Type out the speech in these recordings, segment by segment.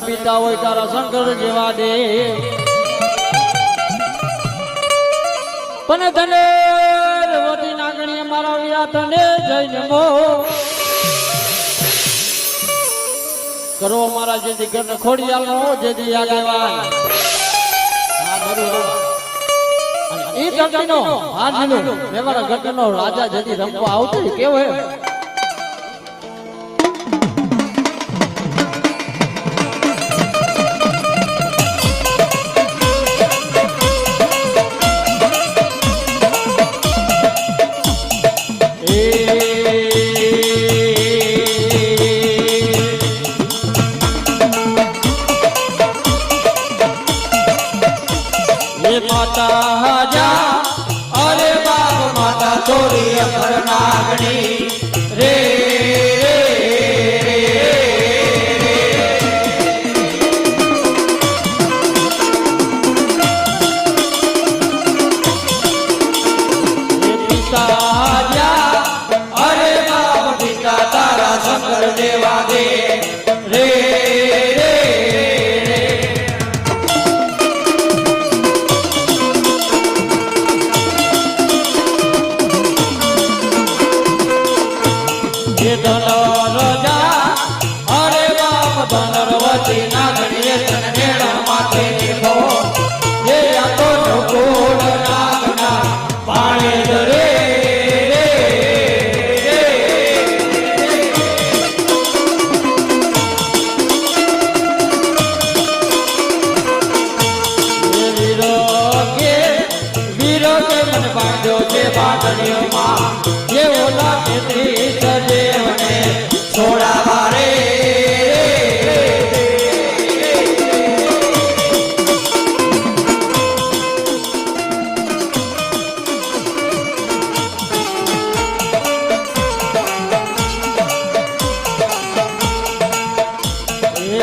પિતા હોય તારા શંકર જેવા દે. પણ તને વતી નાગણીએ મારા વ્યા તને જઈને મો. કરો મારા જેથી ઘરને ખોડી આલો જેથી આગેવાન એ ટકીનો હા મેં મારા ઘરનો રાજા જેથી રમવા આવતો કેવો ચોરી અખર નાગણી દેવા દે. બાંધ્યો છે બાંધણીઓમાં. એ ઓલા ખેતરી સજે મને છોડાવા રે. એ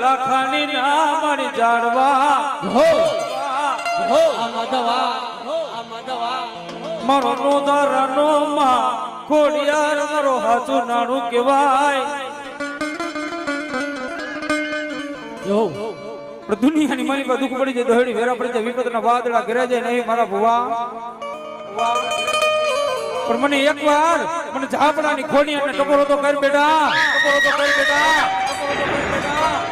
લાખાની ના મારી જાડવા હો હો મારો નો દારાનો માં કોડિયાર મારો હાચું નાનું કહેવાય. પણ દુનિયાની મારી પર દુઃખ પડી જાય દોહડી વેરા પડી જાય વિપતના વાદળા ઘરે જાય, નહીં, મારા ભુવા. પણ મને એકવાર મને ઝાપડાની ખોડી અને ટકોરો તો કર બેટા. ટકોરો તો કર બેટા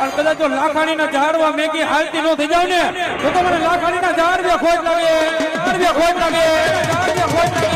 અને કદાચ જો લાખાણીના ઝાડવા મેગી હાલતી નો થઈ જાવ ને તો મને લાખાણી ના ઝાડ બે ખોજ લાગે ઝાડ બે ખોજ લાગે ઝાડ બે ખોજ લાગે.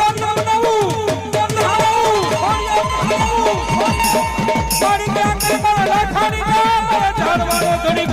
கொடி